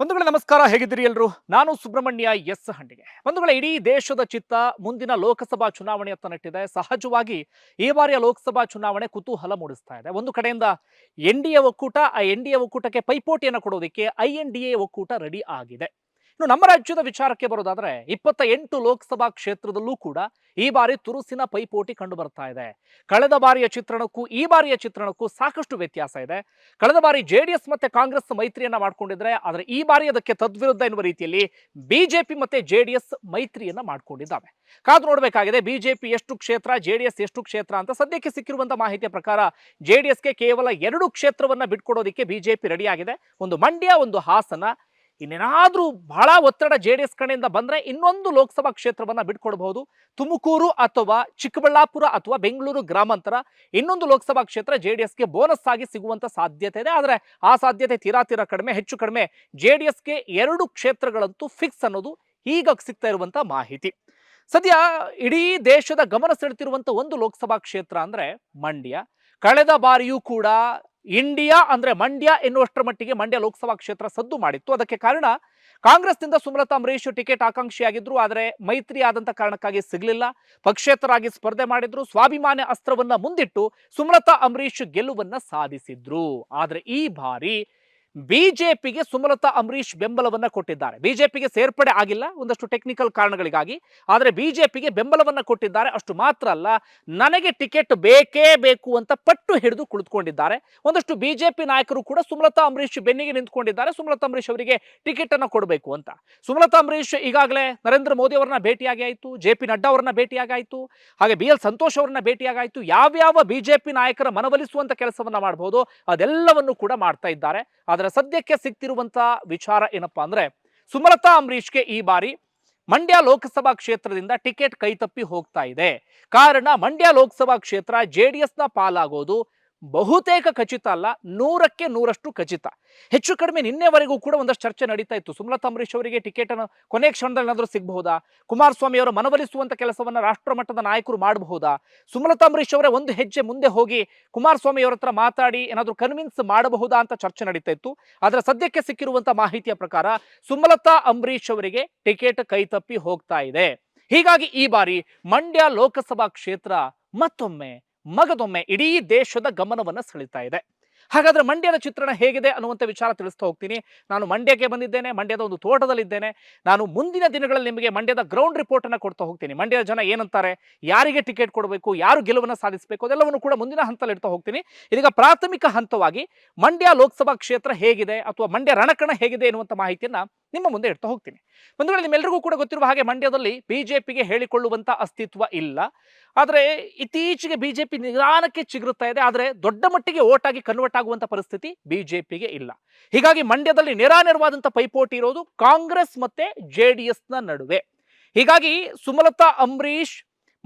ಬಂಧುಗಳೇ, ನಮಸ್ಕಾರ. ಹೇಗಿದ್ದೀರಿ ಎಲ್ಲರೂ ನಾನು ಸುಬ್ರಹ್ಮಣ್ಯ ಎಸ್ ಹಂಡಿಗೆ. ಬಂಧುಗಳ, ಇಡೀ ದೇಶದ ಚಿತ್ತ ಮುಂದಿನ ಲೋಕಸಭಾ ಚುನಾವಣೆಯತ್ತ ನೆಟ್ಟಿದೆ. ಸಹಜವಾಗಿ ಈ ಬಾರಿಯ ಲೋಕಸಭಾ ಚುನಾವಣೆ ಕುತೂಹಲ ಮೂಡಿಸ್ತಾ ಇದೆ. ಒಂದು ಕಡೆಯಿಂದ ಎನ್ ಡಿ ಎ ಒಕ್ಕೂಟ, ಆ ಎನ್ ಡಿ ಎ ಒಕ್ಕೂಟಕ್ಕೆ ಪೈಪೋಟಿಯನ್ನು ಕೊಡೋದಕ್ಕೆ ಐ ಎನ್ ಡಿ ಎ ಒಕ್ಕೂಟ ರೆಡಿ ಆಗಿದೆ. ಇನ್ನು ನಮ್ಮ ರಾಜ್ಯದ ವಿಚಾರಕ್ಕೆ ಬರೋದಾದ್ರೆ ಇಪ್ಪತ್ತ ಎಂಟು ಲೋಕಸಭಾ ಕ್ಷೇತ್ರದಲ್ಲೂ ಕೂಡ ಈ ಬಾರಿ ತುರುಸಿನ ಪೈಪೋಟಿ ಕಂಡು ಬರ್ತಾ ಇದೆ. ಕಳೆದ ಬಾರಿಯ ಚಿತ್ರಣಕ್ಕೂ ಈ ಬಾರಿಯ ಚಿತ್ರಣಕ್ಕೂ ಸಾಕಷ್ಟು ವ್ಯತ್ಯಾಸ ಇದೆ. ಕಳೆದ ಬಾರಿ ಜೆಡಿಎಸ್ ಮತ್ತೆ ಕಾಂಗ್ರೆಸ್ ಮೈತ್ರಿಯನ್ನ ಮಾಡ್ಕೊಂಡಿದ್ರೆ, ಆದರೆ ಈ ಬಾರಿ ಅದಕ್ಕೆ ತದ್ವಿರುದ್ಧ ಎನ್ನುವ ರೀತಿಯಲ್ಲಿ ಬಿಜೆಪಿ ಮತ್ತೆ ಜೆಡಿಎಸ್ ಮೈತ್ರಿಯನ್ನ ಮಾಡ್ಕೊಂಡಿದ್ದಾವೆ. ಕಾದು ನೋಡಬೇಕಾಗಿದೆ, ಬಿಜೆಪಿ ಎಷ್ಟು ಕ್ಷೇತ್ರ, ಜೆಡಿಎಸ್ ಎಷ್ಟು ಕ್ಷೇತ್ರ ಅಂತ ಸದ್ಯಕ್ಕೆ ಸಿಕ್ಕಿರುವಂತಹ ಮಾಹಿತಿಯ ಪ್ರಕಾರ ಜೆಡಿಎಸ್ಗೆ ಕೇವಲ ಎರಡು ಕ್ಷೇತ್ರವನ್ನ ಬಿಟ್ಕೊಡೋದಕ್ಕೆ ಬಿಜೆಪಿ ರೆಡಿಯಾಗಿದೆ. ಒಂದು ಮಂಡ್ಯ, ಒಂದು ಹಾಸನ. ಇನ್ನೇನಾದ್ರೂ ಬಹಳ ಒತ್ತಡ ಜೆ ಡಿ ಎಸ್ ಕಡೆಯಿಂದ ಬಂದ್ರೆ ಇನ್ನೊಂದು ಲೋಕಸಭಾ ಕ್ಷೇತ್ರವನ್ನ ಬಿಟ್ಕೊಡ್ಬಹುದು. ತುಮಕೂರು ಅಥವಾ ಚಿಕ್ಕಬಳ್ಳಾಪುರ ಅಥವಾ ಬೆಂಗಳೂರು ಗ್ರಾಮಾಂತರ ಇನ್ನೊಂದು ಲೋಕಸಭಾ ಕ್ಷೇತ್ರ ಜೆ ಡಿ ಎಸ್ಗೆ ಬೋನಸ್ ಆಗಿ ಸಿಗುವಂತ ಸಾಧ್ಯತೆ ಇದೆ. ಆದರೆ ಆ ಸಾಧ್ಯತೆ ತೀರಾ ತೀರಾ ಕಡಿಮೆ, ಹೆಚ್ಚು ಕಡಿಮೆ ಜೆ ಡಿ ಎಸ್ಗೆ ಎರಡು ಕ್ಷೇತ್ರಗಳಂತೂ ಫಿಕ್ಸ್ ಅನ್ನೋದು ಈಗ ಸಿಗ್ತಾ ಇರುವಂತ ಮಾಹಿತಿ. ಸದ್ಯ ಇಡೀ ದೇಶದ ಗಮನ ಸೆಳೆತಿರುವಂಥ ಒಂದು ಲೋಕಸಭಾ ಕ್ಷೇತ್ರ ಅಂದ್ರೆ ಮಂಡ್ಯ. ಕಳೆದ ಬಾರಿಯೂ ಕೂಡ ಇಂಡಿಯಾ ಅಂದ್ರೆ ಮಂಡ್ಯ ಎನ್ನುವಷ್ಟರ ಮಟ್ಟಿಗೆ ಮಂಡ್ಯ ಲೋಕಸಭಾ ಕ್ಷೇತ್ರ ಸದ್ದು ಮಾಡಿತ್ತು. ಅದಕ್ಕೆ ಕಾರಣ ಕಾಂಗ್ರೆಸ್ನಿಂದ ಸುಮಲತಾ, ಅಂಬರೀಶ್ ಟಿಕೆಟ್ ಆಕಾಂಕ್ಷಿಯಾಗಿದ್ರು, ಆದರೆ ಮೈತ್ರಿ ಆದಂತ ಕಾರಣಕ್ಕಾಗಿ ಸಿಗಲಿಲ್ಲ. ಪಕ್ಷೇತರಾಗಿ ಸ್ಪರ್ಧೆ ಮಾಡಿದ್ರು, ಸ್ವಾಭಿಮಾನ ಅಸ್ತ್ರವನ್ನ ಮುಂದಿಟ್ಟು ಸುಮಲತಾ, ಅಂಬರೀಶ್ ಗೆಲುವನ್ನ ಸಾಧಿಸಿದ್ರು. ಆದರೆ ಈ ಬಾರಿ ಬಿಜೆಪಿಗೆ ಸುಮಲತಾ ಅಂಬರೀಶ್ ಬೆಂಬಲವನ್ನ ಕೊಟ್ಟಿದ್ದಾರೆ. ಬಿಜೆಪಿಗೆ ಸೇರ್ಪಡೆ ಆಗಿಲ್ಲ, ಒಂದಷ್ಟು ಟೆಕ್ನಿಕಲ್ ಕಾರಣಗಳಿಗಾಗಿ. ಆದರೆ ಬಿಜೆಪಿಗೆ ಬೆಂಬಲವನ್ನ ಕೊಟ್ಟಿದ್ದಾರೆ. ಅಷ್ಟು ಮಾತ್ರ ಅಲ್ಲ, ನನಗೆ ಟಿಕೆಟ್ ಬೇಕೇ ಬೇಕು ಅಂತ ಪಟ್ಟು ಹಿಡಿದು ಕುಳಿತುಕೊಂಡಿದ್ದಾರೆ. ಒಂದಷ್ಟು ಬಿಜೆಪಿ ನಾಯಕರು ಕೂಡ ಸುಮಲತಾ ಅಂಬರೀಶ್ ಬೆನ್ನಿಗೆ ನಿಂತ್ಕೊಂಡಿದ್ದಾರೆ. ಸುಮಲತಾ ಅಂಬರೀಶ್ ಅವರಿಗೆ ಟಿಕೆಟ್ ಅನ್ನ ಕೊಡಬೇಕು ಅಂತ. ಸುಮಲತಾ ಅಂಬರೀಶ್ ಈಗಾಗಲೇ ನರೇಂದ್ರ ಮೋದಿ ಅವರನ್ನ ಭೇಟಿಯಾಗಿ ಆಯಿತು, ಜೆ ಪಿ ನಡ್ಡಾ ಅವರನ್ನ ಭೇಟಿಯಾಗಿ ಹಾಗೆ ಬಿ ಎಲ್ ಸಂತೋಷ್ ಅವರನ್ನ ಭೇಟಿಯಾಗಾಯಿತು ಯಾವ್ಯಾವ ಬಿಜೆಪಿ ನಾಯಕರ ಮನವೊಲಿಸುವಂತ ಕೆಲಸವನ್ನ ಮಾಡಬಹುದು ಅದೆಲ್ಲವನ್ನು ಕೂಡ ಮಾಡ್ತಾ ಇದ್ದಾರೆ. ಆದರೆ ಸದ್ಯಕ್ಕೆ ಸಿಗ್ತಿರುವಂತಹ ವಿಚಾರ ಏನಪ್ಪಾ ಅಂದ್ರೆ ಸುಮಲತಾ ಅಂಬರೀಷ್ಗೆ ಈ ಬಾರಿ ಮಂಡ್ಯ ಲೋಕಸಭಾ ಕ್ಷೇತ್ರದಿಂದ ಟಿಕೆಟ್ ಕೈತಪ್ಪಿ ಹೋಗ್ತಾ ಇದೆ. ಕಾರಣ ಮಂಡ್ಯ ಲೋಕಸಭಾ ಕ್ಷೇತ್ರ ಜೆಡಿಎಸ್ನ ಪಾಲಾಗೋದು ಬಹುತೇಕ ಖಚಿತ ಅಲ್ಲ, ನೂರಕ್ಕೆ ನೂರಷ್ಟು ಖಚಿತ. ಹೆಚ್ಚು ಕಡಿಮೆ ನಿನ್ನೆವರೆಗೂ ಕೂಡ ಒಂದಷ್ಟು ಚರ್ಚೆ ನಡೀತಾ ಇತ್ತು. ಸುಮಲತಾ ಅಂಬರೀಶ್ ಅವರಿಗೆ ಟಿಕೆಟ್ ಅನ್ನು ಕೊನೆ ಕ್ಷಣದಲ್ಲಿ ಏನಾದರೂ ಸಿಗಬಹುದಾ? ಕುಮಾರಸ್ವಾಮಿ ಅವರ ಮನವೊಲಿಸುವಂತ ಕೆಲಸವನ್ನ ರಾಷ್ಟ್ರ ಮಟ್ಟದ ನಾಯಕರು ಮಾಡಬಹುದಾ? ಸುಮಲತಾ ಅಂಬರೀಶ್ ಅವರೇ ಒಂದು ಹೆಜ್ಜೆ ಮುಂದೆ ಹೋಗಿ ಕುಮಾರಸ್ವಾಮಿ ಅವರ ಹತ್ರ ಮಾತಾಡಿ ಏನಾದರೂ ಕನ್ವಿನ್ಸ್ ಮಾಡಬಹುದಾ ಅಂತ ಚರ್ಚೆ ನಡೀತಾ ಇತ್ತು. ಆದರೆ ಸದ್ಯಕ್ಕೆ ಸಿಕ್ಕಿರುವಂತ ಮಾಹಿತಿಯ ಪ್ರಕಾರ ಸುಮಲತಾ ಅಂಬರೀಶ್ ಅವರಿಗೆ ಟಿಕೆಟ್ ಕೈತಪ್ಪಿ ಹೋಗ್ತಾ ಇದೆ. ಹೀಗಾಗಿ ಈ ಬಾರಿ ಮಂಡ್ಯ ಲೋಕಸಭಾ ಕ್ಷೇತ್ರ ಮತ್ತೊಮ್ಮೆ ಮಗದೊಮ್ಮೆ ಇಡೀ ದೇಶದ ಗಮನವನ್ನು ಸೆಳೀತಾ ಇದೆ. ಹಾಗಾದ್ರೆ ಮಂಡ್ಯದ ಚಿತ್ರಣ ಹೇಗಿದೆ ಅನ್ನುವಂಥ ವಿಚಾರ ತಿಳಿಸ್ತಾ ಹೋಗ್ತೀನಿ. ನಾನು ಮಂಡ್ಯಕ್ಕೆ ಬಂದಿದ್ದೇನೆ, ಮಂಡ್ಯದ ಒಂದು ತೋಟದಲ್ಲಿದ್ದೇನೆ. ನಾನು ಮುಂದಿನ ದಿನಗಳಲ್ಲಿ ನಿಮಗೆ ಮಂಡ್ಯದ ಗ್ರೌಂಡ್ ರಿಪೋರ್ಟ್ ಅನ್ನು ಕೊಡ್ತಾ ಹೋಗ್ತೀನಿ. ಮಂಡ್ಯದ ಜನ ಏನಂತಾರೆ? ಯಾರಿಗೆ ಟಿಕೆಟ್ ಕೊಡಬೇಕು? ಯಾರು ಗೆಲುವನ್ನು ಸಾಧಿಸಬೇಕು? ಅದೆಲ್ಲವನ್ನು ಕೂಡ ಮುಂದಿನ ಹಂತದಲ್ಲಿ ಇಡ್ತಾ ಹೋಗ್ತೀನಿ. ಇದೀಗ ಪ್ರಾಥಮಿಕ ಹಂತವಾಗಿ ಮಂಡ್ಯ ಲೋಕಸಭಾ ಕ್ಷೇತ್ರ ಹೇಗಿದೆ ಅಥವಾ ಮಂಡ್ಯ ರಣಕಣ ಹೇಗಿದೆ ಎನ್ನುವಂಥ ಮಾಹಿತಿಯನ್ನ ನಿಮ್ಮ ಮುಂದೆ ಇಡ್ತಾ ಹೋಗ್ತೀನಿ. ವೇಳೆ ನಿಮ್ಮೆಲ್ಲರಿಗೂ ಕೂಡ ಗೊತ್ತಿರುವ ಹಾಗೆ ಮಂಡ್ಯದಲ್ಲಿ ಬಿಜೆಪಿಗೆ ಹೇಳಿಕೊಳ್ಳುವಂಥ ಅಸ್ತಿತ್ವ ಇಲ್ಲ. ಆದರೆ ಇತ್ತೀಚೆಗೆ ಬಿಜೆಪಿ ನಿಧಾನಕ್ಕೆ ಚಿಗುರುತ್ತಾ ಇದೆ. ಆದರೆ ದೊಡ್ಡ ಮಟ್ಟಿಗೆ ಓಟಾಗಿ ಕನ್ವರ್ಟ್ ಆಗುವಂಥ ಪರಿಸ್ಥಿತಿ ಬಿಜೆಪಿಗೆ ಇಲ್ಲ. ಹೀಗಾಗಿ ಮಂಡ್ಯದಲ್ಲಿ ನೇರಾನೇರವಾದಂಥ ಪೈಪೋಟಿ ಇರೋದು ಕಾಂಗ್ರೆಸ್ ಮತ್ತೆ ಜೆ ಡಿ ಎಸ್ನ ನಡುವೆ. ಹೀಗಾಗಿ ಸುಮಲತಾ ಅಂಬರೀಶ್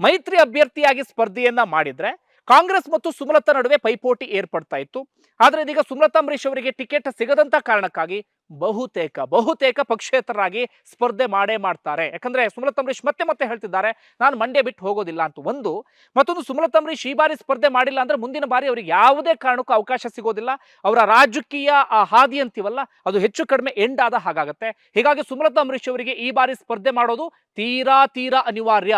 ಮೈತ್ರಿ ಅಭ್ಯರ್ಥಿಯಾಗಿ ಸ್ಪರ್ಧೆಯನ್ನ ಮಾಡಿದ್ರೆ ಕಾಂಗ್ರೆಸ್ ಮತ್ತು ಸುಮಲತಾ ನಡುವೆ ಪೈಪೋಟಿ ಏರ್ಪಡ್ತಾ ಇತ್ತು. ಆದರೆ ಇದೀಗ ಸುಮಲತಾ ಅಂಬರೀಶ್ ಅವರಿಗೆ ಟಿಕೆಟ್ ಸಿಗದಂತ ಕಾರಣಕ್ಕಾಗಿ ಬಹುತೇಕ ಬಹುತೇಕ ಪಕ್ಷೇತರರಾಗಿ ಸ್ಪರ್ಧೆ ಮಾಡೇ ಮಾಡ್ತಾರೆ. ಯಾಕಂದ್ರೆ ಸುಮಲತಾ ಅಂಬರೀಶ್ ಮತ್ತೆ ಮತ್ತೆ ಹೇಳ್ತಿದ್ದಾರೆ, ನಾನು ಮಂಡ್ಯ ಬಿಟ್ಟು ಹೋಗೋದಿಲ್ಲ ಅಂತ. ಒಂದು, ಮತ್ತೊಂದು ಸುಮಲತಾ ಅಂಬರೀಶ್ ಈ ಬಾರಿ ಸ್ಪರ್ಧೆ ಮಾಡಿಲ್ಲ ಅಂದ್ರೆ ಮುಂದಿನ ಬಾರಿ ಅವರಿಗೆ ಯಾವುದೇ ಕಾರಣಕ್ಕೂ ಅವಕಾಶ ಸಿಗೋದಿಲ್ಲ. ಅವರ ರಾಜಕೀಯ ಆ ಹಾದಿ ಅಂತೀವಲ್ಲ, ಅದು ಹೆಚ್ಚು ಕಡಿಮೆ ಎಂಡ್ ಆದ ಹಾಗಾಗತ್ತೆ. ಹೀಗಾಗಿ ಸುಮಲತಾ ಅಂಬರೀಶ್ ಅವರಿಗೆ ಈ ಬಾರಿ ಸ್ಪರ್ಧೆ ಮಾಡೋದು ತೀರಾ ತೀರಾ ಅನಿವಾರ್ಯ.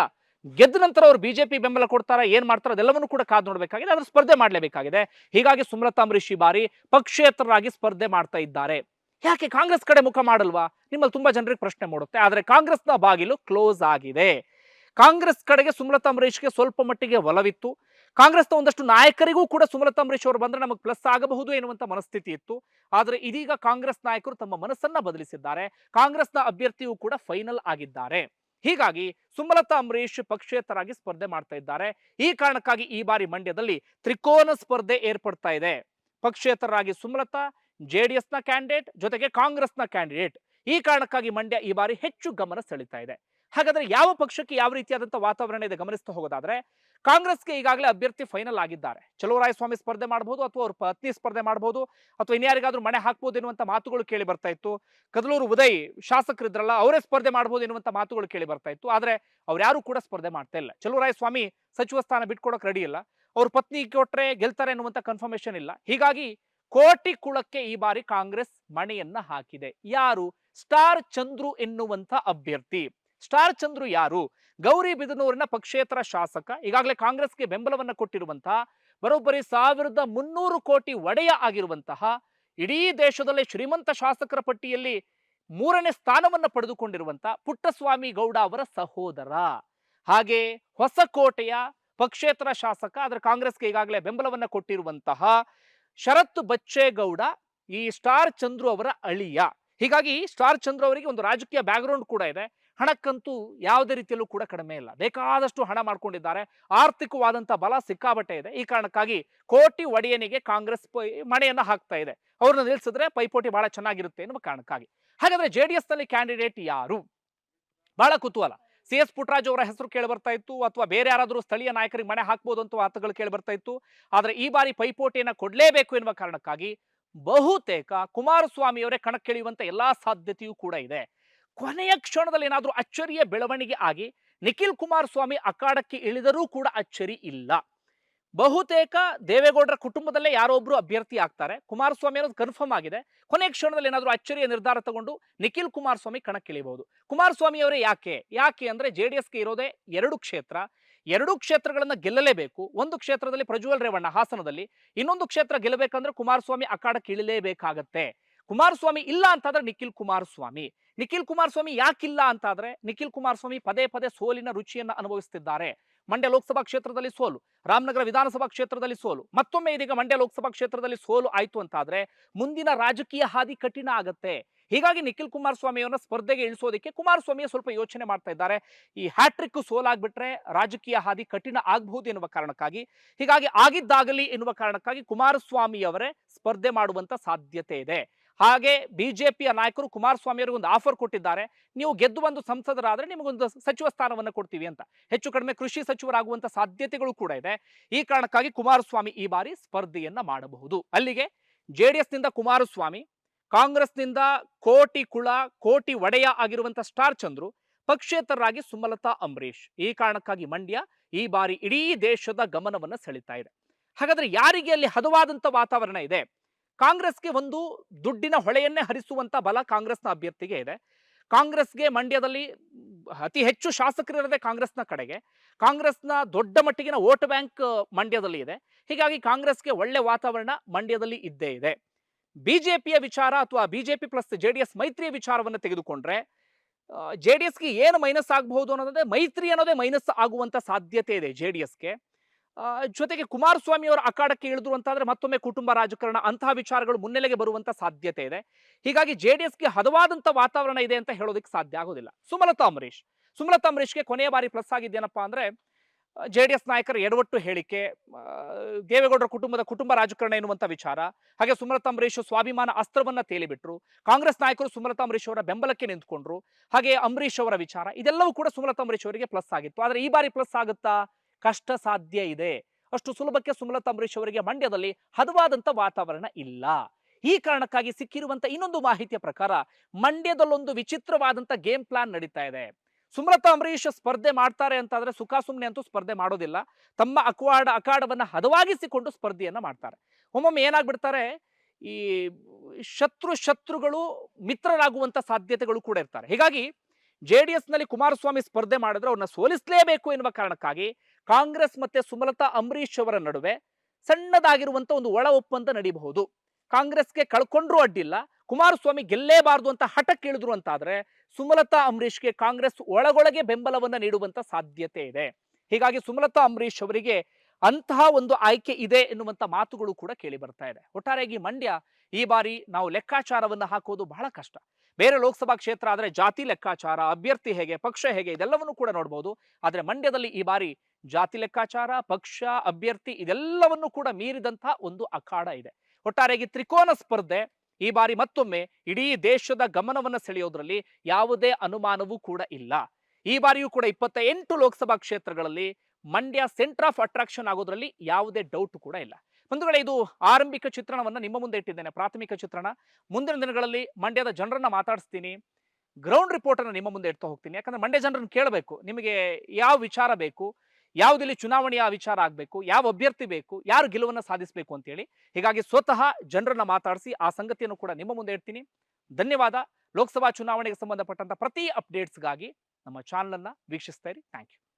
ಗೆದ್ದ ನಂತರ ಅವರು ಬಿಜೆಪಿ ಬೆಂಬಲ ಕೊಡ್ತಾರಾ, ಏನ್ ಮಾಡ್ತಾರೆ, ಅದೆಲ್ಲವನ್ನು ಕೂಡ ಕಾದು ನೋಡಬೇಕಾಗಿದೆ ಅದರ ಸ್ಪರ್ಧೆ ಮಾಡಲೇಬೇಕಾಗಿದೆ. ಹೀಗಾಗಿ ಸುಮಲತಾ ಅಂಬರೀಶ್ ಬಾರಿ ಪಕ್ಷೇತರರಾಗಿ ಸ್ಪರ್ಧೆ ಮಾಡ್ತಾ ಇದ್ದಾರೆ. ಯಾಕೆ ಕಾಂಗ್ರೆಸ್ ಕಡೆ ಮುಖ ಮಾಡಲ್ವಾ? ನಿಮ್ಮಲ್ಲಿ ತುಂಬಾ ಜನರಿಗೆ ಪ್ರಶ್ನೆ ಮೂಡುತ್ತೆ, ಆದರೆ ಕಾಂಗ್ರೆಸ್ನ ಬಾಗಿಲು ಕ್ಲೋಸ್ ಆಗಿದೆ. ಕಾಂಗ್ರೆಸ್ ಕಡೆಗೆ ಸುಮಲತಾ ಅಂಬರೀಶ್ಗೆ ಸ್ವಲ್ಪ ಮಟ್ಟಿಗೆ ಒಲವಿತ್ತು. ಕಾಂಗ್ರೆಸ್ನ ಒಂದಷ್ಟು ನಾಯಕರಿಗೂ ಕೂಡ ಸುಮಲತಾ ಅಂಬರೀಶ್ ಅವರು ಬಂದ್ರೆ ನಮಗೆ ಪ್ಲಸ್ ಆಗಬಹುದು ಎನ್ನುವಂತ ಮನಸ್ಥಿತಿ ಇತ್ತು. ಆದರೆ ಇದೀಗ ಕಾಂಗ್ರೆಸ್ ನಾಯಕರು ತಮ್ಮ ಮನಸ್ಸನ್ನ ಬದಲಿಸಿದ್ದಾರೆ. ಕಾಂಗ್ರೆಸ್ನ ಅಭ್ಯರ್ಥಿಯೂ ಕೂಡ ಫೈನಲ್ ಆಗಿದ್ದಾರೆ. ಹೀಗಾಗಿ ಸುಮಲತಾ ಅಂಬರೀಶ್ ಪಕ್ಷೇತರಾಗಿ ಸ್ಪರ್ಧೆ ಮಾಡ್ತಾ ಇದ್ದಾರೆ. ಈ ಕಾರಣಕ್ಕಾಗಿ ಈ ಬಾರಿ ಮಂಡ್ಯದಲ್ಲಿ ತ್ರಿಕೋನ ಸ್ಪರ್ಧೆ ಏರ್ಪಡ್ತಾ ಇದೆ. ಪಕ್ಷೇತರರಾಗಿ ಸುಮಲತಾ ನ ಕ್ಯಾಂಡಿಡೇಟ್ ಜೊತೆಗೆ ಕಾಂಗ್ರೆಸ್ನ ಕ್ಯಾಂಡಿಡೇಟ್. ಈ ಕಾರಣಕ್ಕಾಗಿ ಮಂಡ್ಯ ಈ ಬಾರಿ ಹೆಚ್ಚು ಗಮನ ಸೆಳೀತಾ ಇದೆ. ಹಾಗಾದ್ರೆ ಯಾವ ಪಕ್ಷಕ್ಕೆ ಯಾವ ರೀತಿಯಾದಂತಹ ವಾತಾವರಣ ಇದೆ ಗಮನಿಸ್ತಾ ಹೋಗೋದಾದ್ರೆ ಕಾಂಗ್ರೆಸ್ಗೆ ಈಗಾಗಲೇ ಅಭ್ಯರ್ಥಿ ಫೈನಲ್ ಆಗಿದ್ದಾರೆ. ಚಲುವರಾಯಸ್ವಾಮಿ ಸ್ಪರ್ಧೆ ಮಾಡಬಹುದು ಅಥವಾ ಅವ್ರ ಪತ್ನಿ ಸ್ಪರ್ಧೆ ಮಾಡಬಹುದು ಅಥವಾ ಇನ್ಯಾರಿಗಾದ್ರೂ ಮನೆ ಹಾಕ್ಬೋದು ಎನ್ನುವಂಥ ಮಾತುಗಳು ಕೇಳಿ ಬರ್ತಾ ಇತ್ತು. ಕದಲೂರು ಉದಯ್ ಶಾಸಕರಿದ್ರಲ್ಲ, ಅವರೇ ಸ್ಪರ್ಧೆ ಮಾಡಬಹುದು ಎನ್ನುವಂಥ ಮಾತುಗಳು ಕೇಳಿ ಬರ್ತಾ ಇತ್ತು. ಆದ್ರೆ ಅವ್ರು ಯಾರು ಕೂಡ ಸ್ಪರ್ಧೆ ಮಾಡ್ತಾ ಇಲ್ಲ. ಚಲುವರಾಯಸ್ವಾಮಿ ಸಚಿವ ಸ್ಥಾನ ಬಿಟ್ಕೊಡಕ್ ರೆಡಿ ಇಲ್ಲ. ಅವ್ರ ಪತ್ನಿ ಕೊಟ್ರೆ ಗೆಲ್ತಾರೆ ಎನ್ನುವಂಥ ಕನ್ಫರ್ಮೇಷನ್ ಇಲ್ಲ. ಹೀಗಾಗಿ ಕೋಟಿ ಕುಳಕ್ಕೆ ಈ ಬಾರಿ ಕಾಂಗ್ರೆಸ್ ಮಣೆಯನ್ನ ಹಾಕಿದೆ. ಯಾರು? ಸ್ಟಾರ್ ಚಂದ್ರು ಎನ್ನುವಂಥ ಅಭ್ಯರ್ಥಿ. ಸ್ಟಾರ್ ಚಂದ್ರು ಯಾರು? ಗೌರಿ ಬಿದನೂರಿನ ಪಕ್ಷೇತರ ಶಾಸಕ, ಈಗಾಗಲೇ ಕಾಂಗ್ರೆಸ್ಗೆ ಬೆಂಬಲವನ್ನ ಕೊಟ್ಟಿರುವಂತಹ ಬರೋಬ್ಬರಿ ಸಾವಿರದ ಮುನ್ನೂರು ಕೋಟಿ ಒಡೆಯ ಆಗಿರುವಂತಹ, ಇಡೀ ದೇಶದಲ್ಲೇ ಶ್ರೀಮಂತ ಶಾಸಕರ ಪಟ್ಟಿಯಲ್ಲಿ ಮೂರನೇ ಸ್ಥಾನವನ್ನ ಪಡೆದುಕೊಂಡಿರುವಂತಹ ಪುಟ್ಟಸ್ವಾಮಿ ಗೌಡ ಅವರ ಸಹೋದರ. ಹಾಗೆ ಹೊಸಕೋಟೆಯ ಪಕ್ಷೇತರ ಶಾಸಕ ಅದರ ಕಾಂಗ್ರೆಸ್ಗೆ ಈಗಾಗಲೇ ಬೆಂಬಲವನ್ನ ಕೊಟ್ಟಿರುವಂತಹ ಶರತ್ ಬಚ್ಚೇಗೌಡ, ಈ ಸ್ಟಾರ್ ಚಂದ್ರು ಅವರ ಅಳಿಯ. ಹೀಗಾಗಿ ಸ್ಟಾರ್ ಚಂದ್ರು ಅವರಿಗೆ ಒಂದು ರಾಜಕೀಯ ಬ್ಯಾಕ್ಗ್ರೌಂಡ್ ಕೂಡ ಇದೆ. ಹಣಕ್ಕಂತೂ ಯಾವುದೇ ರೀತಿಯಲ್ಲೂ ಕೂಡ ಕಡಿಮೆ ಇಲ್ಲ. ಬೇಕಾದಷ್ಟು ಹಣ ಮಾಡ್ಕೊಂಡಿದ್ದಾರೆ. ಆರ್ಥಿಕವಾದಂಥ ಬಲ ಸಿಕ್ಕಾಬಟ್ಟೆ ಇದೆ. ಈ ಕಾರಣಕ್ಕಾಗಿ ಕೋಟಿ ಒಡೆಯನಿಗೆ ಕಾಂಗ್ರೆಸ್ ಮಣೆಯನ್ನು ಹಾಕ್ತಾ ಇದೆ. ಅವ್ರನ್ನ ನಿಲ್ಸಿದ್ರೆ ಪೈಪೋಟಿ ಬಹಳ ಚೆನ್ನಾಗಿರುತ್ತೆ ಎನ್ನುವ ಕಾರಣಕ್ಕಾಗಿ. ಹಾಗಾದ್ರೆ ಜೆ ಡಿ ಎಸ್ನಲ್ಲಿ ಕ್ಯಾಂಡಿಡೇಟ್ ಯಾರು? ಬಹಳ ಕುತೂಹಲ. ಸಿ ಎಸ್ ಪುಟ್ರಾಜ್ ಅವರ ಹೆಸರು ಕೇಳಿ ಬರ್ತಾ ಇತ್ತು ಅಥವಾ ಬೇರೆ ಯಾರಾದರೂ ಸ್ಥಳೀಯ ನಾಯಕರಿಗೆ ಮಣೆ ಹಾಕ್ಬೋದು ಅಂತ ಮಾತುಗಳು ಕೇಳಿ ಬರ್ತಾ ಇತ್ತು. ಆದ್ರೆ ಈ ಬಾರಿ ಪೈಪೋಟಿಯನ್ನು ಕೊಡಲೇಬೇಕು ಎನ್ನುವ ಕಾರಣಕ್ಕಾಗಿ ಬಹುತೇಕ ಕುಮಾರಸ್ವಾಮಿ ಅವರೇ ಕಣಕ್ಕಿಳಿಯುವಂತ ಎಲ್ಲಾ ಸಾಧ್ಯತೆಯೂ ಕೂಡ ಇದೆ. ಕೊನೆಯ ಕ್ಷಣದಲ್ಲಿ ಏನಾದರೂ ಅಚ್ಚರಿಯ ಬೆಳವಣಿಗೆ ಆಗಿ ನಿಖಿಲ್ ಕುಮಾರಸ್ವಾಮಿ ಅಖಾಡಕ್ಕೆ ಇಳಿದರೂ ಕೂಡ ಅಚ್ಚರಿ ಇಲ್ಲ. ಬಹುತೇಕ ದೇವೇಗೌಡರ ಕುಟುಂಬದಲ್ಲೇ ಯಾರೋ ಒಬ್ರು ಅಭ್ಯರ್ಥಿ ಆಗ್ತಾರೆ. ಕುಮಾರಸ್ವಾಮಿ ಅನ್ನೋದು ಕನ್ಫರ್ಮ್ ಆಗಿದೆ. ಕೊನೆ ಕ್ಷಣದಲ್ಲಿ ಏನಾದರೂ ಅಚ್ಚರಿಯ ನಿರ್ಧಾರ ತಗೊಂಡು ನಿಖಿಲ್ ಕುಮಾರಸ್ವಾಮಿ ಕಣಕ್ಕಿಳಿಬಹುದು. ಕುಮಾರಸ್ವಾಮಿ ಅವರೇ ಯಾಕೆ? ಯಾಕೆ ಅಂದ್ರೆ ಜೆ ಡಿ ಎಸ್ಗೆ ಇರೋದೇ ಎರಡು ಕ್ಷೇತ್ರ. ಎರಡು ಕ್ಷೇತ್ರಗಳನ್ನ ಗೆಲ್ಲಲೇಬೇಕು. ಒಂದು ಕ್ಷೇತ್ರದಲ್ಲಿ ಪ್ರಜ್ವಲ್ ರೇವಣ್ಣ ಹಾಸನದಲ್ಲಿ, ಇನ್ನೊಂದು ಕ್ಷೇತ್ರ ಗೆಲ್ಲಬೇಕಂದ್ರೆ ಕುಮಾರಸ್ವಾಮಿ ಅಖಾಡಕ್ಕೆ ಇಳಿಲೇಬೇಕಾಗತ್ತೆ. ಕುಮಾರಸ್ವಾಮಿ ಇಲ್ಲ ಅಂತಂದ್ರೆ ನಿಖಿಲ್ ಕುಮಾರಸ್ವಾಮಿ. ನಿಖಿಲ್ ಕುಮಾರಸ್ವಾಮಿ ಯಾಕಿಲ್ಲ ಅಂತಾದ್ರೆ ನಿಖಿಲ್ ಕುಮಾರಸ್ವಾಮಿ ಪದೇ ಪದೇ ಸೋಲಿನ ರುಚಿಯನ್ನು ಅನುಭವಿಸುತ್ತಿದ್ದಾರೆ ಮಂಡ್ಯ ಲೋಕಸಭಾ ಕ್ಷೇತ್ರದಲ್ಲಿ ಸೋಲು, ರಾಮನಗರ ವಿಧಾನಸಭಾ ಕ್ಷೇತ್ರದಲ್ಲಿ ಸೋಲು, ಮತ್ತೊಮ್ಮೆ ಇದೀಗ ಮಂಡ್ಯ ಲೋಕಸಭಾ ಕ್ಷೇತ್ರದಲ್ಲಿ ಸೋಲು ಆಯ್ತು ಅಂತಾದ್ರೆ ಮುಂದಿನ ರಾಜಕೀಯ ಹಾದಿ ಕಠಿಣ ಆಗತ್ತೆ. ಹೀಗಾಗಿ ನಿಖಿಲ್ ಕುಮಾರಸ್ವಾಮಿಯವರನ್ನ ಸ್ಪರ್ಧೆಗೆ ಇಳಿಸೋದಕ್ಕೆ ಕುಮಾರಸ್ವಾಮಿಯ ಸ್ವಲ್ಪ ಯೋಚನೆ ಮಾಡ್ತಾ ಇದ್ದಾರೆ. ಈ ಹ್ಯಾಟ್ರಿಕ್ ಸೋಲಾಗ್ಬಿಟ್ರೆ ರಾಜಕೀಯ ಹಾದಿ ಕಠಿಣ ಆಗಬಹುದು ಎನ್ನುವ ಕಾರಣಕ್ಕಾಗಿ. ಹೀಗಾಗಿ ಆಗಿದ್ದಾಗಲಿ ಎನ್ನುವ ಕಾರಣಕ್ಕಾಗಿ ಕುಮಾರಸ್ವಾಮಿ ಅವರೇ ಸ್ಪರ್ಧೆ ಮಾಡುವಂತ ಸಾಧ್ಯತೆ ಇದೆ. ಹಾಗೆ ಬಿಜೆಪಿಯ ನಾಯಕರು ಕುಮಾರಸ್ವಾಮಿ ಅವರಿಗೆ ಒಂದು ಆಫರ್ ಕೊಟ್ಟಿದ್ದಾರೆ. ನೀವು ಗೆದ್ದು ಬಂದು ಸಂಸದರಾದರೆ ನಿಮಗೊಂದು ಸಚಿವ ಸ್ಥಾನವನ್ನು ಕೊಡ್ತೀವಿ ಅಂತ. ಹೆಚ್ಚು ಕಡಿಮೆ ಕೃಷಿ ಸಚಿವರಾಗುವಂತ ಸಾಧ್ಯತೆಗಳು ಕೂಡ ಇದೆ. ಈ ಕಾರಣಕ್ಕಾಗಿ ಕುಮಾರಸ್ವಾಮಿ ಈ ಬಾರಿ ಸ್ಪರ್ಧೆಯನ್ನ ಮಾಡಬಹುದು. ಅಲ್ಲಿಗೆ ಜೆಡಿಎಸ್ನಿಂದ ಕುಮಾರಸ್ವಾಮಿ, ಕಾಂಗ್ರೆಸ್ನಿಂದ ಕೋಟಿ ಕುಳ, ಕೋಟಿ ಒಡೆಯ ಆಗಿರುವಂತ ಸ್ಟಾರ್ ಚಂದ್ರು, ಪಕ್ಷೇತರರಾಗಿ ಸುಮಲತಾ ಅಂಬರೀಶ್ ಈ ಕಾರಣಕ್ಕಾಗಿ ಮಂಡ್ಯ ಈ ಬಾರಿ ಇಡೀ ದೇಶದ ಗಮನವನ್ನ ಸೆಳೀತಾ ಇದೆ. ಹಾಗಾದ್ರೆ ಯಾರಿಗೆ ಅಲ್ಲಿ ಹದವಾದಂತ ವಾತಾವರಣ ಇದೆ? ಕಾಂಗ್ರೆಸ್ಗೆ ಒಂದು ದುಡ್ಡಿನ ಹೊಳೆಯನ್ನೇ ಹರಿಸುವಂತ ಬಲ ಕಾಂಗ್ರೆಸ್ನ ಅಭ್ಯರ್ಥಿಗೆ ಇದೆ. ಕಾಂಗ್ರೆಸ್ಗೆ ಮಂಡ್ಯದಲ್ಲಿ ಅತಿ ಹೆಚ್ಚು ಶಾಸಕರಿರದೆ ಕಾಂಗ್ರೆಸ್ನ ಕಡೆಗೆ. ಕಾಂಗ್ರೆಸ್ನ ದೊಡ್ಡ ಮಟ್ಟಿಗಿನ ವೋಟ್ ಬ್ಯಾಂಕ್ ಮಂಡ್ಯದಲ್ಲಿ ಇದೆ. ಹೀಗಾಗಿ ಕಾಂಗ್ರೆಸ್ಗೆ ಒಳ್ಳೆ ವಾತಾವರಣ ಮಂಡ್ಯದಲ್ಲಿ ಇದ್ದೇ ಇದೆ. ಬಿಜೆಪಿಯ ವಿಚಾರ ಅಥವಾ BJP plus J D S ಮೈತ್ರಿಯ ವಿಚಾರವನ್ನು ತೆಗೆದುಕೊಂಡ್ರೆ ಜೆ ಡಿ ಎಸ್ಗೆ ಏನು ಮೈನಸ್ ಆಗಬಹುದು ಅನ್ನೋದೇ ಮೈತ್ರಿ ಅನ್ನೋದೇ ಮೈನಸ್ ಆಗುವಂತ ಸಾಧ್ಯತೆ ಇದೆ ಜೆ ಡಿ ಎಸ್ಗೆ ಜೊತೆಗೆ ಕುಮಾರಸ್ವಾಮಿ ಅವರ ಅಖಾಡಕ್ಕೆ ಇಳಿದ್ರು ಅಂತಂದ್ರೆ ಮತ್ತೊಮ್ಮೆ ಕುಟುಂಬ ರಾಜಕಾರಣ, ಅಂತಹ ವಿಚಾರಗಳು ಮುನ್ನೆಲೆಗೆ ಬರುವಂತ ಸಾಧ್ಯತೆ ಇದೆ. ಹೀಗಾಗಿ ಜೆ ಡಿ ಎಸ್ಗೆ ಹದವಾದಂತ ವಾತಾವರಣ ಇದೆ ಅಂತ ಹೇಳೋದಕ್ಕೆ ಸಾಧ್ಯ ಆಗೋದಿಲ್ಲ. ಸುಮಲತಾ ಅಂಬರೀಶ್ ಸುಮಲತಾ ಅಂಬರೀಶ್ಗೆ ಕೊನೆಯ ಬಾರಿ ಪ್ಲಸ್ ಆಗಿದ್ದೇನಪ್ಪಾ ಅಂದ್ರೆ ಜೆ ಡಿ ಎಸ್ ನಾಯಕರ ಎಡವಟ್ಟು ಹೇಳಿಕೆ ದೇವೇಗೌಡರ ಕುಟುಂಬದ ಕುಟುಂಬ ರಾಜಕಾರಣ ಎನ್ನುವಂತ ವಿಚಾರ, ಹಾಗೆ ಸುಮಲತಾ ಅಂಬರೀಶ್ ಸ್ವಾಭಿಮಾನ ಅಸ್ತ್ರವನ್ನ ತೇಲಿಬಿಟ್ರು, ಕಾಂಗ್ರೆಸ್ ನಾಯಕರು ಸುಮಲತಾ ಅಂಬರೀಶ್ ಅವರ ಬೆಂಬಲಕ್ಕೆ ನಿಂತ್ಕೊಂಡ್ರು, ಹಾಗೆ ಅಂಬರೀಶ್ ಅವರ ವಿಚಾರ, ಇದೆಲ್ಲವೂ ಕೂಡ ಸುಮಲತಾ ಅಂಬರೀಶ್ ಅವರಿಗೆ ಪ್ಲಸ್ ಆಗಿತ್ತು. ಆದ್ರೆ ಈ ಬಾರಿ ಪ್ಲಸ್ ಆಗುತ್ತಾ? ಕಷ್ಟ ಸಾಧ್ಯ ಇದೆ. ಅಷ್ಟು ಸುಲಭಕ್ಕೆ ಸುಮಲತಾ ಅಂಬರೀಶ್ ಅವರಿಗೆ ಮಂಡ್ಯದಲ್ಲಿ ಹದವಾದಂತ ವಾತಾವರಣ ಇಲ್ಲ. ಈ ಕಾರಣಕ್ಕಾಗಿ ಸಿಕ್ಕಿರುವಂತ ಇನ್ನೊಂದು ಮಾಹಿತಿಯ ಪ್ರಕಾರ ಮಂಡ್ಯದಲ್ಲೊಂದು ವಿಚಿತ್ರವಾದಂತ ಗೇಮ್ ಪ್ಲಾನ್ ನಡೀತಾ ಇದೆ. ಸುಮಲತಾ ಅಂಬರೀಶ್ ಸ್ಪರ್ಧೆ ಮಾಡ್ತಾರೆ ಅಂತಾದ್ರೆ ಸುಖ ಸುಮ್ಮನೆ ಅಂತೂ ಸ್ಪರ್ಧೆ ಮಾಡೋದಿಲ್ಲ. ತಮ್ಮ ಅಕ್ವಾಡ ಅಖಾಡವನ್ನ ಹದವಾಗಿಸಿಕೊಂಡು ಸ್ಪರ್ಧೆಯನ್ನ ಮಾಡ್ತಾರೆ. ಒಮ್ಮೊಮ್ಮೆ ಏನಾಗ್ಬಿಡ್ತಾರೆ, ಈ ಶತ್ರು ಶತ್ರುಗಳು ಮಿತ್ರರಾಗುವಂತ ಸಾಧ್ಯತೆಗಳು ಕೂಡ ಇರ್ತಾರೆ. ಹೀಗಾಗಿ ಜೆ ಡಿ ಎಸ್ನಲ್ಲಿ ಕುಮಾರಸ್ವಾಮಿ ಸ್ಪರ್ಧೆ ಮಾಡಿದ್ರೆ ಅವ್ರನ್ನ ಸೋಲಿಸಲೇಬೇಕು ಎನ್ನುವ ಕಾರಣಕ್ಕಾಗಿ ಕಾಂಗ್ರೆಸ್ ಮತ್ತೆ ಸುಮಲತಾ ಅಂಬರೀಶ್ ಅವರ ನಡುವೆ ಸಣ್ಣದಾಗಿರುವಂಥ ಒಂದು ಒಳ ಒಪ್ಪಂದ ನಡೀಬಹುದು. ಕಾಂಗ್ರೆಸ್ಗೆ ಕಳ್ಕೊಂಡ್ರೂ ಅಡ್ಡಿಲ್ಲ, ಕುಮಾರಸ್ವಾಮಿ ಗೆಲ್ಲೇಬಾರದು ಅಂತ ಹಠಕ್ಕೆ ಇಳಿದ್ರು ಅಂತಾದರೆ ಸುಮಲತಾ ಅಂಬರೀಶ್ಗೆ ಕಾಂಗ್ರೆಸ್ ಒಳಗೊಳಗೆ ಬೆಂಬಲವನ್ನ ನೀಡುವಂಥ ಸಾಧ್ಯತೆ ಇದೆ. ಹೀಗಾಗಿ ಸುಮಲತಾ ಅಂಬರೀಶ್ ಅವರಿಗೆ ಅಂತಹ ಒಂದು ಆಯ್ಕೆ ಇದೆ ಎನ್ನುವಂತ ಮಾತುಗಳು ಕೂಡ ಕೇಳಿ ಬರ್ತಾ ಇದೆ. ಒಟ್ಟಾರೆಯಾಗಿ ಮಂಡ್ಯ ಈ ಬಾರಿ ನಾವು ಲೆಕ್ಕಾಚಾರವನ್ನ ಹಾಕೋದು ಬಹಳ ಕಷ್ಟ. ಬೇರೆ ಲೋಕಸಭಾ ಕ್ಷೇತ್ರ ಆದ್ರೆ ಜಾತಿ ಲೆಕ್ಕಾಚಾರ, ಅಭ್ಯರ್ಥಿ ಹೇಗೆ, ಪಕ್ಷ ಹೇಗೆ ಇದೆಲ್ಲವನ್ನು ಕೂಡ ನೋಡಬಹುದು ಆದ್ರೆ ಮಂಡ್ಯದಲ್ಲಿ ಈ ಬಾರಿ ಜಾತಿ ಲೆಕ್ಕಾಚಾರ, ಪಕ್ಷ, ಅಭ್ಯರ್ಥಿ ಇದೆಲ್ಲವನ್ನು ಕೂಡ ಮೀರಿದಂತಹ ಒಂದು ಅಖಾಡ ಇದೆ. ಒಟ್ಟಾರೆಯಾಗಿ ತ್ರಿಕೋನ ಸ್ಪರ್ಧೆ ಈ ಬಾರಿ ಮತ್ತೊಮ್ಮೆ ಇಡೀ ದೇಶದ ಗಮನವನ್ನು ಸೆಳೆಯೋದ್ರಲ್ಲಿ ಯಾವುದೇ ಅನುಮಾನವೂ ಕೂಡ ಇಲ್ಲ. ಈ ಬಾರಿಯೂ ಕೂಡ ಇಪ್ಪತ್ತ ಎಂಟು ಲೋಕಸಭಾ ಕ್ಷೇತ್ರಗಳಲ್ಲಿ ಮಂಡ್ಯ ಸೆಂಟರ್ ಆಫ್ ಅಟ್ರಾಕ್ಷನ್ ಆಗೋದ್ರಲ್ಲಿ ಯಾವುದೇ ಡೌಟ್ ಕೂಡ ಇಲ್ಲ. ಬಂಧುಗಳೇ, ಇದು ಆರಂಭಿಕ ಚಿತ್ರಣವನ್ನು ನಿಮ್ಮ ಮುಂದೆ ಇಟ್ಟಿದ್ದೇನೆ, ಪ್ರಾಥಮಿಕ ಚಿತ್ರಣ. ಮುಂದಿನ ದಿನಗಳಲ್ಲಿ ಮಂಡ್ಯದ ಜನರನ್ನ ಮಾತಾಡಿಸ್ತೀನಿ ಗ್ರೌಂಡ್ ರಿಪೋರ್ಟ್ ಅನ್ನ ನಿಮ್ಮ ಮುಂದೆ ಇಡ್ತಾ ಹೋಗ್ತೀನಿ. ಯಾಕಂದ್ರೆ ಮಂಡ್ಯ ಜನರನ್ನು ಕೇಳಬೇಕು, ನಿಮಗೆ ಯಾವ ವಿಚಾರ ಬೇಕು ಯಾವುದಿಲ್ಲಿ ಚುನಾವಣೆಯ ವಿಚಾರ ಆಗಬೇಕು, ಯಾವ ಅಭ್ಯರ್ಥಿ ಬೇಕು, ಯಾರು ಗೆಲುವನ್ನು ಸಾಧಿಸಬೇಕು ಅಂತೇಳಿ. ಹೀಗಾಗಿ ಸ್ವತಃ ಜನರನ್ನ ಮಾತಾಡಿಸಿ ಆ ಸಂಗತಿಯನ್ನು ಕೂಡ ನಿಮ್ಮ ಮುಂದೆ ಇಡ್ತೀನಿ. ಧನ್ಯವಾದ. ಲೋಕಸಭಾ ಚುನಾವಣೆಗೆ ಸಂಬಂಧಪಟ್ಟಂತ ಪ್ರತಿ ಅಪ್ಡೇಟ್ಸ್ಗಾಗಿ ನಮ್ಮ ಚಾನಲ್ ಅನ್ನ ವೀಕ್ಷಿಸ್ತಾ ಇರಿ. Thank you